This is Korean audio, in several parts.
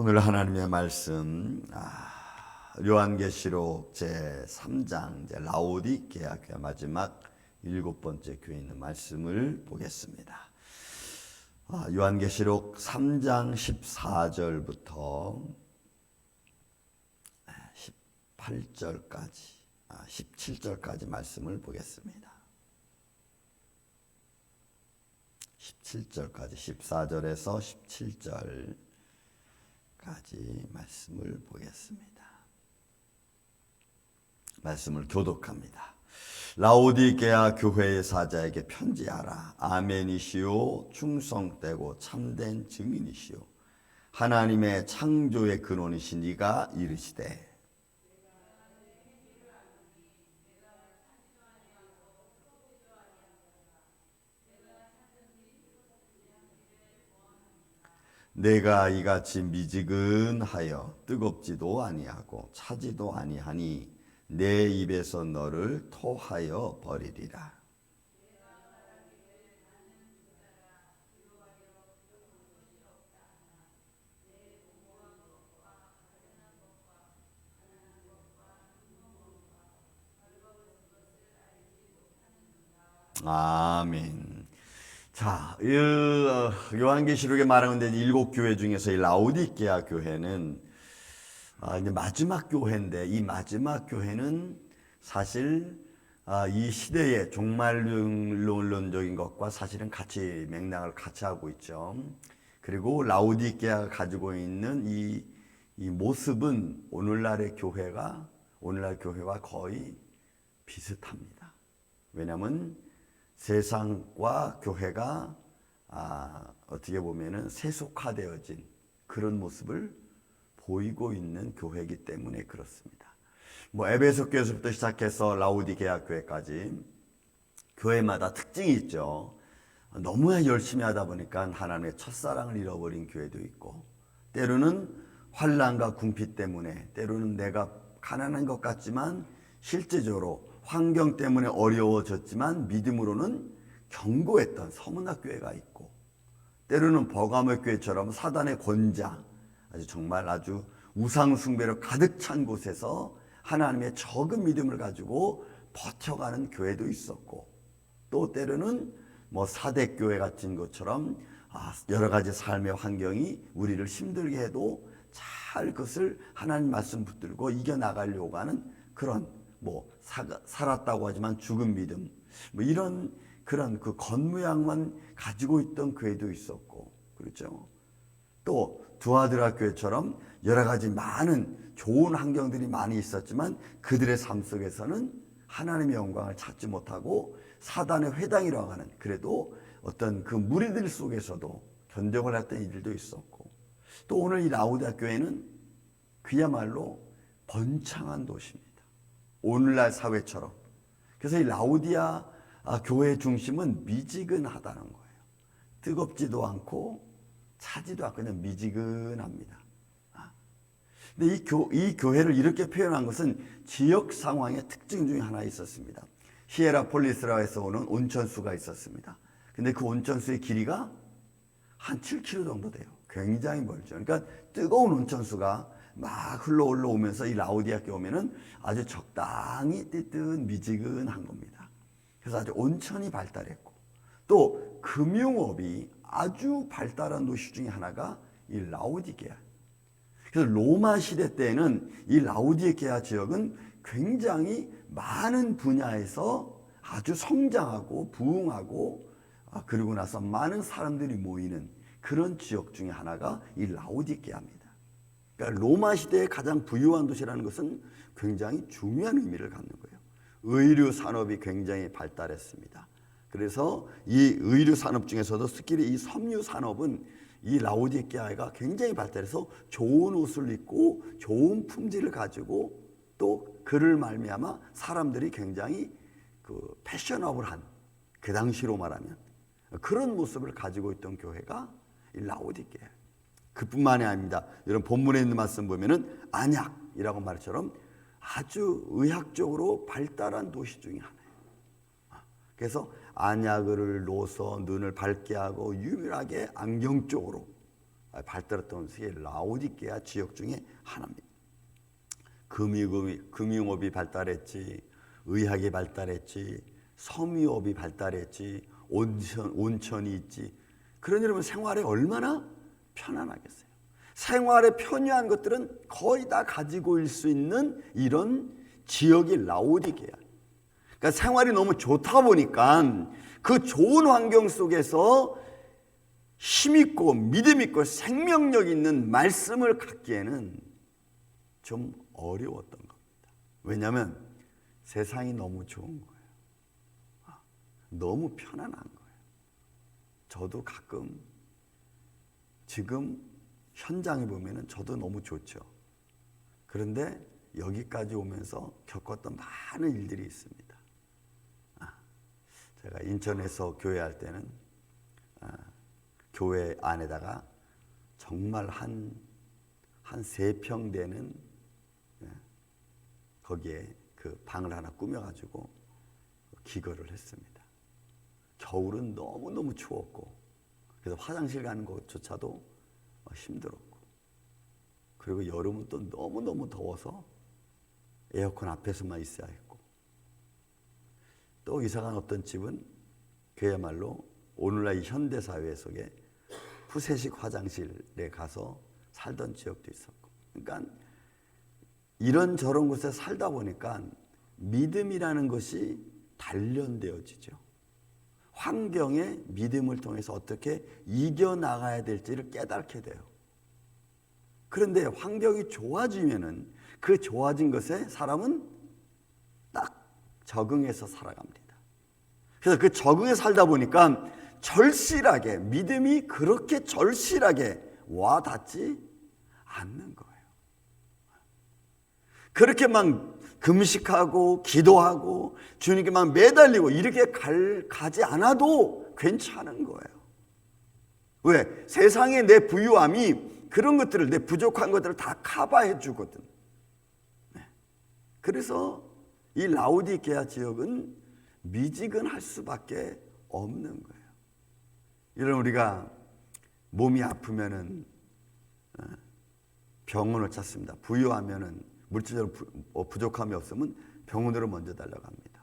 오늘 하나님의 말씀 아, 요한계시록 제 3장 이제 교회 마지막 일곱 번째 교회에 있는 말씀을 보겠습니다. 아, 요한계시록 3장 14절부터 18절까지 아, 17절까지 말씀을 보겠습니다. 17절까지 14절에서 17절 까지 말씀을 보겠습니다. 말씀을 교독합니다. 라오디게아 교회의 사자에게 편지하라. 아멘이시요 충성되고 참된 증인이시요 하나님의 창조의 근원이신 이가 이르시되 내가 이같이 미지근하여 뜨겁지도 아니하고 차지도 아니하니 내 입에서 너를 토하여 버리리라. 아멘. 자, 이, 어, 요한계시록에 말하는 데 일곱 교회 중에서 이 라오디게아 교회는 아, 이제 마지막 교회인데 이 마지막 교회는 사실 아, 이 시대의 종말론적인 것과 사실은 같이 맥락을 같이 하고 있죠. 그리고 라오디게아가 가지고 있는 이, 이 모습은 오늘날의 교회가 오늘날 교회와 거의 비슷합니다. 왜냐하면 세상과 교회가 아, 어떻게 보면은 세속화되어진 그런 모습을 보이고 있는 교회이기 때문에 그렇습니다. 뭐 에베소 교회부터 시작해서 라우디게아 교회까지 교회마다 특징이 있죠. 너무 열심히 하다 보니까 하나님의 첫사랑을 잃어버린 교회도 있고 때로는 환란과 궁핍 때문에 때로는 내가 가난한 것 같지만 실제적으로 환경 때문에 어려워졌지만 믿음으로는 견고했던 서문학 교회가 있고 때로는 버가모 교회처럼 사단의 권장 아주 정말 아주 우상 숭배로 가득 찬 곳에서 하나님의 적은 믿음을 가지고 버텨가는 교회도 있었고 또 때로는 뭐 사대 교회 같은 것처럼 아, 여러 가지 삶의 환경이 우리를 힘들게 해도 잘 그것을 하나님 말씀 붙들고 이겨 나가려고 하는 그런 뭐 사, 살았다고 하지만 죽은 믿음 뭐 이런 그런 그 겉모양만 가지고 있던 교회도 있었고 그렇죠. 또 두아드라 교회처럼 여러 가지 많은 좋은 환경들이 많이 있었지만 그들의 삶 속에서는 하나님의 영광을 찾지 못하고 사단의 회당이라고 하는 그래도 어떤 그 무리들 속에서도 견적을 했던 일들도 있었고 또 오늘 이 라우디아 교회는 그야말로 번창한 도시입니다. 오늘날 사회처럼. 그래서 이 라우디아 아, 교회의 중심은 미지근하다는 거예요. 뜨겁지도 않고 차지도 않고 그냥 미지근합니다. 아. 근데 이, 교, 이 교회를 이렇게 표현한 것은 지역 상황의 특징 중에 하나 있었습니다. 히에라폴리스라고 해서 오는 온천수가 있었습니다. 근데 그 온천수의 길이가 한 7km 정도 돼요. 굉장히 멀죠. 그러니까 뜨거운 온천수가 막 흘러 올라오면서 이 라우디아께 오면은 아주 적당히 뜨뜻 미지근한 겁니다. 그래서 아주 온천이 발달했고 또 금융업이 아주 발달한 도시 중에 하나가 이 라우디게아. 그래서 로마 시대 때는 이 라우디게아 지역은 굉장히 많은 분야에서 아주 성장하고 부흥하고 아, 그리고 나서 많은 사람들이 모이는 그런 지역 중에 하나가 이 라우디게아입니다. 그러니까 로마 시대의 가장 부유한 도시라는 것은 굉장히 중요한 의미를 갖는 거예요. 의류 산업이 굉장히 발달했습니다. 그래서 이 의류 산업 중에서도 특히 이 섬유 산업은 이 라우디게아가 굉장히 발달해서 좋은 옷을 입고 좋은 품질을 가지고 또 그를 말미암아 사람들이 굉장히 그 패셔너블한 그 당시로 말하면 그런 모습을 가지고 있던 교회가 이 라우디게아. 그뿐만이 아닙니다. 여러분 본문에 있는 말씀 보면은 안약이라고 말처럼 아주 의학적으로 발달한 도시 중에 하나예요. 그래서 안약을 놓서 눈을 밝게 하고 유일하게 안경 쪽으로 발달했던 세계 라오디게아 지역 중에 하나입니다. 금융업이, 금융업이 발달했지, 의학이 발달했지, 섬유업이 발달했지, 온천, 온천이 있지. 그런 여러분 생활에 얼마나 편안하겠어요. 생활에 편리한 것들은 거의 다 가지고 일수 있는 이런 지역이 라오디게아. 그러니까 생활이 너무 좋다 보니까 그 좋은 환경 속에서 힘있고 믿음 있고 생명력 있는 말씀을 갖기에는 좀 어려웠던 겁니다. 왜냐하면 세상이 너무 좋은 거예요. 아, 너무 편안한 거예요. 저도 가끔 지금 현장에 보면은 저도 너무 좋죠. 그런데 여기까지 오면서 겪었던 많은 일들이 있습니다. 아, 제가 인천에서 교회 할 때는 아, 교회 안에다가 정말 한 한 세 평 되는 예, 거기에 그 방을 하나 꾸며가지고 기거를 했습니다. 겨울은 너무 너무 추웠고 그래서 화장실 가는 것조차도 어, 힘들었고. 그리고 여름은 또 너무 너무 더워서 에어컨 앞에서만 있어야 했고. 또 이사간 어떤 집은 그야말로 오늘날 이 현대 사회 속에 푸세식 화장실에 가서 살던 지역도 있었고. 그러니까 이런 저런 곳에 살다 보니까 믿음이라는 것이 단련되어지죠. 환경에 믿음을 통해서 어떻게 이겨나가야 될지를 깨닫게 돼요. 그런데 환경이 좋아지면은 그 좋아진 것에 사람은 딱 적응해서 살아갑니다. 그래서 그 적응해 살다 보니까 절실하게 믿음이 그렇게 절실하게 와 닿지 않는 거예요. 그렇게 막 금식하고 기도하고 주님께 막 매달리고 이렇게 갈, 가지 않아도 괜찮은 거예요. 왜? 세상에 내 부유함이 그런 것들을 내 부족한 것들을 다 커버해 주거든. 네. 그래서 이 라우디게아 지역은 미지근할 수밖에 없는 거예요. 이런 우리가 몸이 아프면은 어, 병원을 찾습니다. 부유하면은 물질적으로 어, 부족함이 없으면 병원으로 먼저 달려갑니다.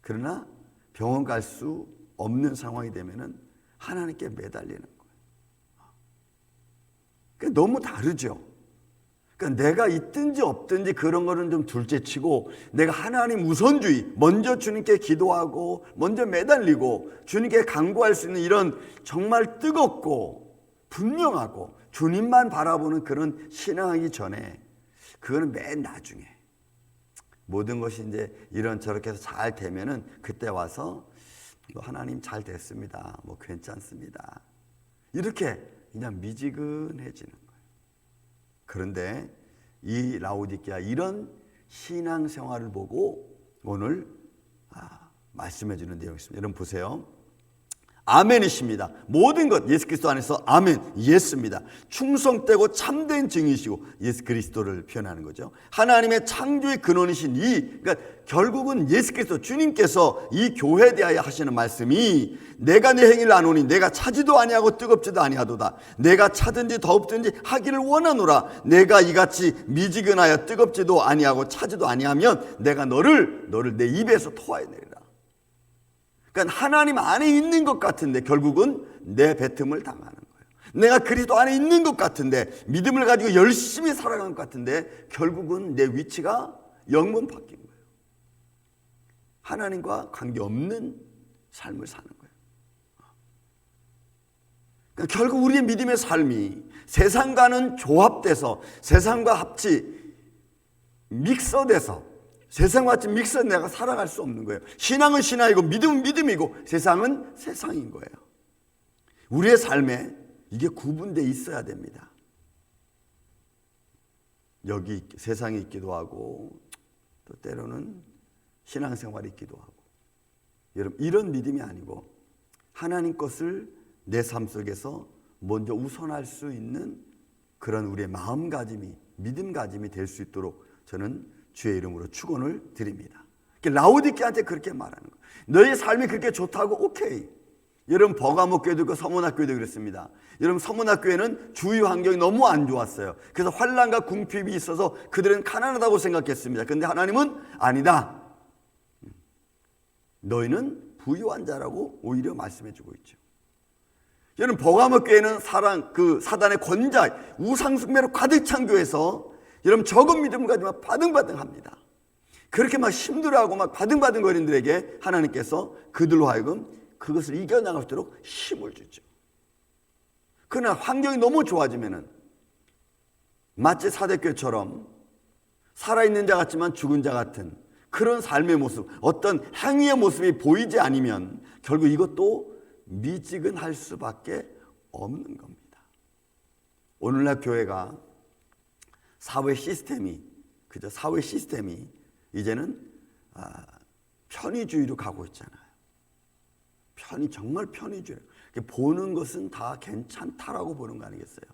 그러나 병원 갈 수 없는 상황이 되면은 하나님께 매달리는 거예요. 그러니까 너무 다르죠. 그러니까 내가 있든지 없든지 그런 거는 좀 둘째치고 내가 하나님 우선주의 먼저 주님께 기도하고 먼저 매달리고 주님께 간구할 수 있는 이런 정말 뜨겁고 분명하고 주님만 바라보는 그런 신앙하기 전에 그거는 맨 나중에 모든 것이 이제 이런 저렇게 해서 잘 되면은 그때 와서 뭐 하나님 잘 됐습니다. 뭐 괜찮습니다. 이렇게 그냥 미지근해지는 거예요. 그런데 이 라오디게아 이런 신앙 생활을 보고 오늘 아, 말씀해 주는 내용이 있습니다. 여러분 보세요. 아멘이십니다. 모든 것 예수 그리스도 안에서 아멘 예스입니다. 충성되고 참된 증이시고 예수 그리스도를 표현하는 거죠. 하나님의 창조의 근원이신 이 그러니까 결국은 예수 그리스도 주님께서 이 교회에 대하여 하시는 말씀이 내가 내 행위를 안 오니 내가 차지도 아니하고 뜨겁지도 아니하도다. 내가 차든지 더웁든지 하기를 원하노라. 내가 이같이 미지근하여 뜨겁지도 아니하고 차지도 아니하면 내가 너를 너를 내 입에서 토하여 내리라. 그러니까 하나님 안에 있는 것 같은데 결국은 내 뱉음을 당하는 거예요. 내가 그리스도 안에 있는 것 같은데 믿음을 가지고 열심히 살아가는 것 같은데 결국은 내 위치가 영문 바뀐 거예요. 하나님과 관계 없는 삶을 사는 거예요. 그러니까 결국 우리의 믿음의 삶이 세상과는 조합돼서 세상과 합치 믹서돼서 세상과 같이 믹서 내가 살아갈 수 없는 거예요. 신앙은 신앙이고 믿음은 믿음이고 세상은 세상인 거예요. 우리의 삶에 이게 구분돼 있어야 됩니다. 여기 세상에 있기도 하고 또 때로는 신앙생활이 있기도 하고 여러분 이런 믿음이 아니고 하나님 것을 내 삶 속에서 먼저 우선할 수 있는 그런 우리의 마음가짐이 믿음가짐이 될 수 있도록 저는 주의 이름으로 축원을 드립니다. 라우디케한테 그렇게 말하는 거예요. 너의 삶이 그렇게 좋다고 오케이. 여러분 버가목교회도 있고 서문학교회도 그랬습니다. 여러분 서문학교회는 주위 환경이 너무 안 좋았어요. 그래서 환란과 궁핍이 있어서 그들은 가난하다고 생각했습니다. 근데 하나님은 아니다. 너희는 부유한 자라고 오히려 말씀해주고 있죠. 여러분 버가목교회는 사랑 그 사단의 권자 우상숭배로 가득 찬 교회에서 여러분 적은 믿음을 가지만 바등바등합니다. 그렇게 막 힘들어하고 막 바등바등 거린들에게 하나님께서 그들로 하여금 그것을 이겨나갈 수 있도록 힘을 주죠. 그러나 환경이 너무 좋아지면은 마치 사대교처럼 살아있는 자 같지만 죽은 자 같은 그런 삶의 모습, 어떤 행위의 모습이 보이지 않으면 결국 이것도 미지근할 수밖에 없는 겁니다. 오늘날 교회가 사회 시스템이 그저 사회 시스템이 이제는 아, 편의주의로 가고 있잖아요. 편의 정말 편의주의. 보는 것은 다 괜찮다라고 보는 거 아니겠어요?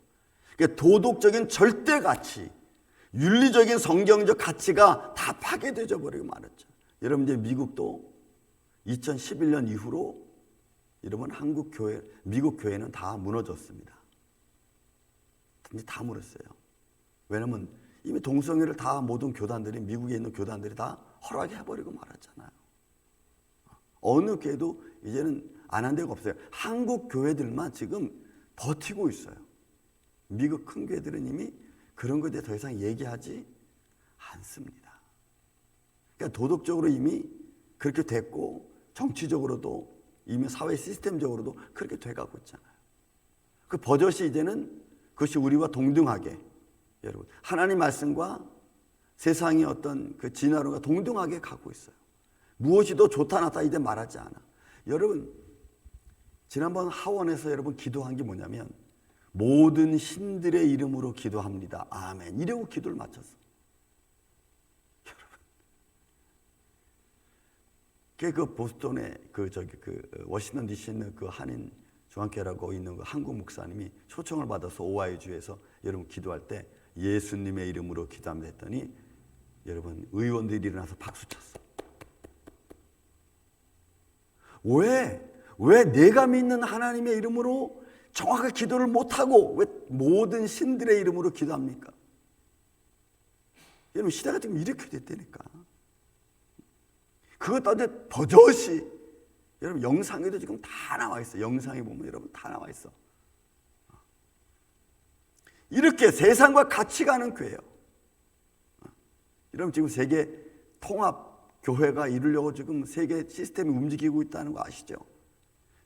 그러니까 도덕적인 절대 가치, 윤리적인 성경적 가치가 다 파괴되져 버리고 말았죠. 여러분 이제 미국도 2011년 이후로 여러분 한국 교회, 미국 교회는 다 무너졌습니다. 다 무너졌어요. 왜냐면 이미 동성애를 다 모든 교단들이 미국에 있는 교단들이 다 허락해 버리고 말았잖아요. 어느 교회도 이제는 안 한 데가 없어요. 한국 교회들만 지금 버티고 있어요. 미국 큰 교회들은 이미 그런 것에 더 이상 얘기하지 않습니다. 그러니까 도덕적으로 이미 그렇게 됐고 정치적으로도 이미 사회 시스템적으로도 그렇게 돼가고 있잖아요. 그 버젓이 이제는 그것이 우리와 동등하게 여러분 하나님 말씀과 세상의 어떤 그 진화론과 동등하게 가고 있어요. 무엇이 더 좋다 나다 이제 말하지 않아. 여러분 지난번 하원에서 여러분 기도한 게 뭐냐면 모든 신들의 이름으로 기도합니다. 아멘. 이러고 기도를 마쳤어. 여러분. 그 보스턴에 그 저기 그 워싱턴 D.C.에 있는 그 한인 중앙교회라고 있는 그 한국 목사님이 초청을 받아서 오하이 주에서 여러분 기도할 때 예수님의 이름으로 기도합니다 했더니 여러분 의원들이 일어나서 박수 쳤어. 왜? 왜 내가 믿는 하나님의 이름으로 정확하게 기도를 못하고 왜 모든 신들의 이름으로 기도합니까? 여러분 시대가 지금 이렇게 됐다니까. 그것 따데 버젓이 여러분 영상에도 지금 다 나와 있어. 영상에 보면 여러분 다 나와 있어. 이렇게 세상과 같이 가는 교회예요. 여러분 지금 세계 통합 교회가 이루려고 지금 세계 시스템이 움직이고 있다는 거 아시죠?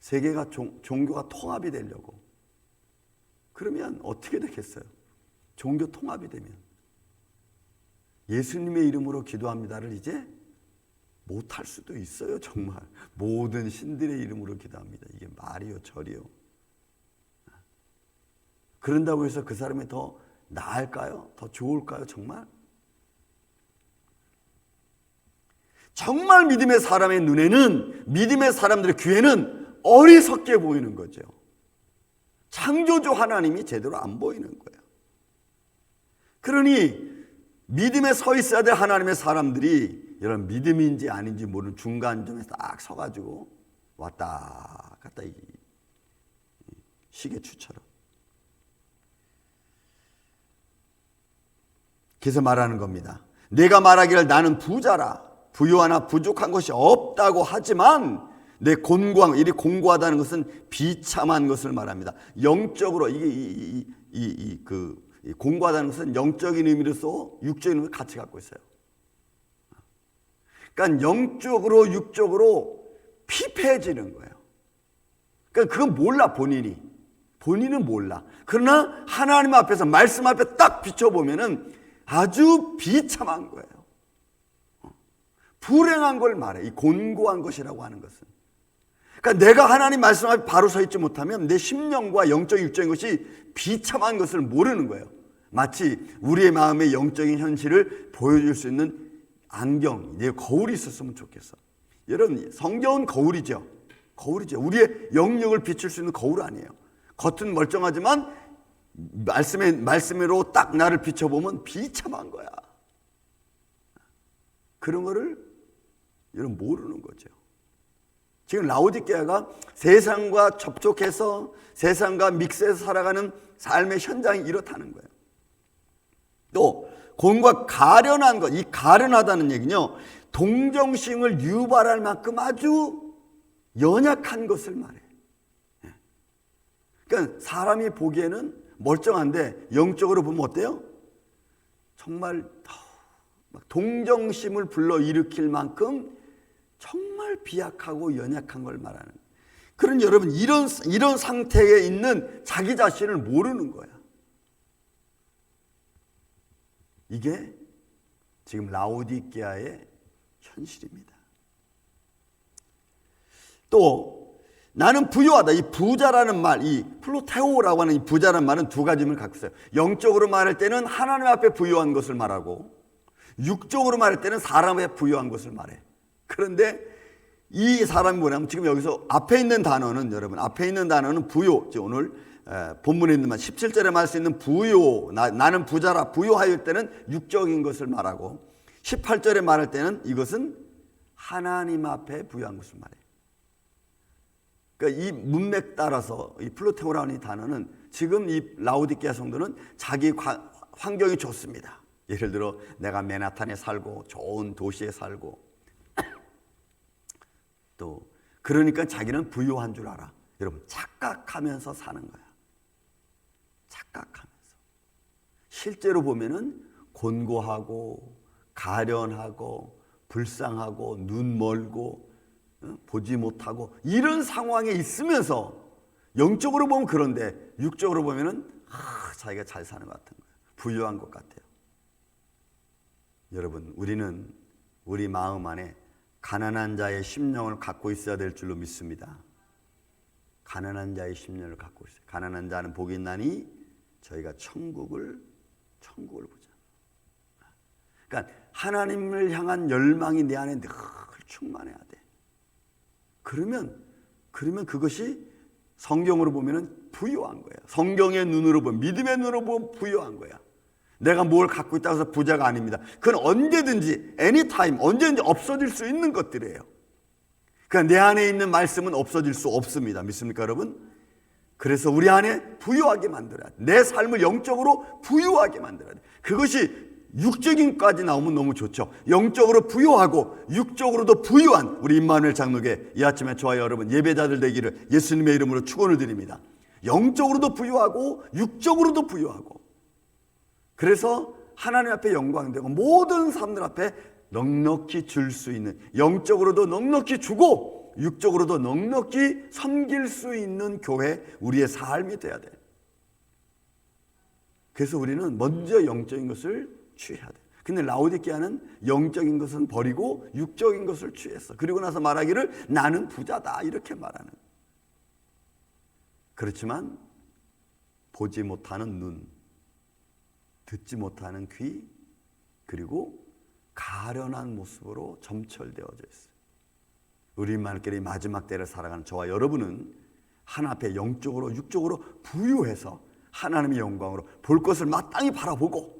세계가 종, 종교가 통합이 되려고. 그러면 어떻게 되겠어요? 종교 통합이 되면. 예수님의 이름으로 기도합니다를 이제 못할 수도 있어요, 정말. 모든 신들의 이름으로 기도합니다. 이게 말이요, 절이요. 그런다고 해서 그 사람이 더 나을까요? 더 좋을까요, 정말? 정말 믿음의 사람의 눈에는 믿음의 사람들의 귀에는 어리석게 보이는 거죠. 창조주 하나님이 제대로 안 보이는 거예요. 그러니 믿음에 서 있어야 될 하나님의 사람들이 이런 믿음인지 아닌지 모르는 중간점에 딱 서가지고 왔다 갔다 이 시계 추처럼. 그래서 말하는 겁니다. 내가 말하기를 나는 부자라. 부유하나 부족한 것이 없다고 하지만 내 곤고한 일이 공고하다는 것은 비참한 것을 말합니다. 영적으로 이게 이이그 공고하다는 것은 영적인 의미로서 육적인 의미를 같이 갖고 있어요. 그러니까 영적으로 육적으로 피폐해지는 거예요. 그러니까 그건 몰라 본인이 본인은 몰라. 그러나 하나님 앞에서 말씀 앞에 딱 비춰 보면은 아주 비참한 거예요. 불행한 걸 말해. 이 곤고한 것이라고 하는 것은. 그러니까 내가 하나님 말씀 앞에 바로 서 있지 못하면 내 심령과 영적 육적인 것이 비참한 것을 모르는 거예요. 마치 우리의 마음의 영적인 현실을 보여줄 수 있는 안경, 내 거울이 있었으면 좋겠어. 여러분, 성경은 거울이죠. 거울이죠. 우리의 영역을 비출 수 있는 거울 아니에요. 겉은 멀쩡하지만 말씀에 말씀으로 딱 나를 비춰보면 비참한 거야. 그런 거를 여러분 모르는 거죠. 지금 라오디게아가 세상과 접촉해서 세상과 믹스해서 살아가는 삶의 현장이 이렇다는 거예요. 또 곤과 가련한 것, 이 가련하다는 얘기는요. 동정심을 유발할 만큼 아주 연약한 것을 말해. 예. 그러니까 사람이 보기에는 멀쩡한데 영적으로 보면 어때요? 정말 막 동정심을 불러 일으킬 만큼 정말 비약하고 연약한 걸 말하는. 그런 여러분 이런 이런 상태에 있는 자기 자신을 모르는 거야. 이게 지금 라오디게아의 현실입니다. 또 나는 부유하다. 이 부자라는 말, 이 플로테오라고 하는 이 부자라는 말은 두 가지 의미를 갖고 있어요. 영적으로 말할 때는 하나님 앞에 부유한 것을 말하고 육적으로 말할 때는 사람 앞에 부유한 것을 말해. 그런데 이 사람이 뭐냐면 지금 여기서 앞에 있는 단어는 여러분 앞에 있는 단어는 부요. 오늘 에, 본문에 있는 말 17절에 말할 수 있는 부요. 나, 나는 부자라 부요하일 때는 육적인 것을 말하고 18절에 말할 때는 이것은 하나님 앞에 부유한 것을 말해. 그러니까 이 문맥 따라서 이 플로테오라는 이 단어는 지금 이 라우디케아 성도는 자기 과- 환경이 좋습니다. 예를 들어 내가 맨하탄에 살고 좋은 도시에 살고 또 그러니까 자기는 부유한 줄 알아. 여러분 착각하면서 사는 거야. 착각하면서. 실제로 보면은 곤고하고 가련하고 불쌍하고 눈 멀고 어? 보지 못하고 이런 상황에 있으면서 영적으로 보면 그런데 육적으로 보면은 아, 자기가 잘 사는 것 같은 거예요. 부유한 것 같아요. 여러분, 우리는 우리 마음 안에 가난한 자의 심령을 갖고 있어야 될 줄로 믿습니다. 가난한 자의 심령을 갖고 있어요. 가난한 자는 복이 있나니 저희가 천국을 천국을 보자. 그러니까 하나님을 향한 열망이 내 안에 늘 충만해야 돼. 그러면 그러면 그것이 성경으로 보면은 부유한 거예요. 성경의 눈으로 보면 믿음의 눈으로 보면 부유한 거야. 내가 뭘 갖고 있다고 해서 부자가 아닙니다. 그건 언제든지 anytime 언제든지 없어질 수 있는 것들이에요. 그러니까 내 안에 있는 말씀은 없어질 수 없습니다. 믿습니까, 여러분? 그래서 우리 안에 부유하게 만들어야 돼. 내 삶을 영적으로 부유하게 만들어야 돼. 그것이 육적인까지 나오면 너무 좋죠. 영적으로 부유하고 육적으로도 부유한 우리 임마누엘 장로계 이 아침에 저와 여러분 예배자들 되기를 예수님의 이름으로 축원을 드립니다. 영적으로도 부유하고 육적으로도 부유하고 그래서 하나님 앞에 영광되고 모든 사람들 앞에 넉넉히 줄 수 있는 영적으로도 넉넉히 주고 육적으로도 넉넉히 섬길 수 있는 교회 우리의 삶이 돼야 돼. 그래서 우리는 먼저 영적인 것을 취해야 돼. 근데 라오디게아는 영적인 것은 버리고 육적인 것을 취했어. 그리고 나서 말하기를 나는 부자다 이렇게 말하는. 그렇지만 보지 못하는 눈, 듣지 못하는 귀, 그리고 가련한 모습으로 점철되어져 있어요. 우리 말끼리 마지막 때를 살아가는 저와 여러분은 하나 앞에 영적으로 육적으로 부유해서 하나님의 영광으로 볼 것을 마땅히 바라보고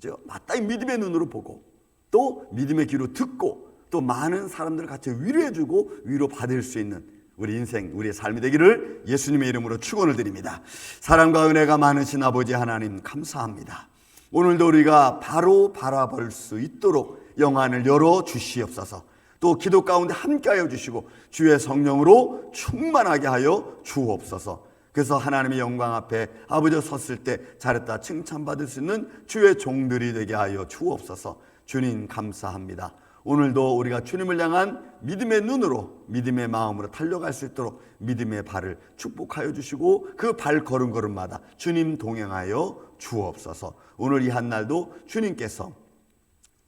그죠? 마땅히 믿음의 눈으로 보고 또 믿음의 귀로 듣고 또 많은 사람들을 같이 위로해주고 위로 받을 수 있는 우리 인생 우리의 삶이 되기를 예수님의 이름으로 축원을 드립니다. 사랑과 은혜가 많으신 아버지 하나님 감사합니다. 오늘도 우리가 바로 바라볼 수 있도록 영안을 열어 주시옵소서. 또 기도 가운데 함께하여 주시고 주의 성령으로 충만하게 하여 주옵소서. 그래서 하나님의 영광 앞에 아버지 섰을 때 잘했다 칭찬받을 수 있는 주의 종들이 되게 하여 주옵소서. 주님 감사합니다. 오늘도 우리가 주님을 향한 믿음의 눈으로 믿음의 마음으로 달려갈 수 있도록 믿음의 발을 축복하여 주시고 그 발 걸음걸음마다 주님 동행하여 주옵소서. 오늘 이 한날도 주님께서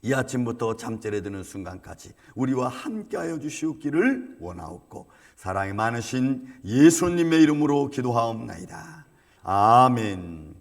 이 아침부터 잠자리에 드는 순간까지 우리와 함께하여 주시옵기를 원하옵고 사랑이 많으신 예수님의 이름으로 기도하옵나이다. 아멘.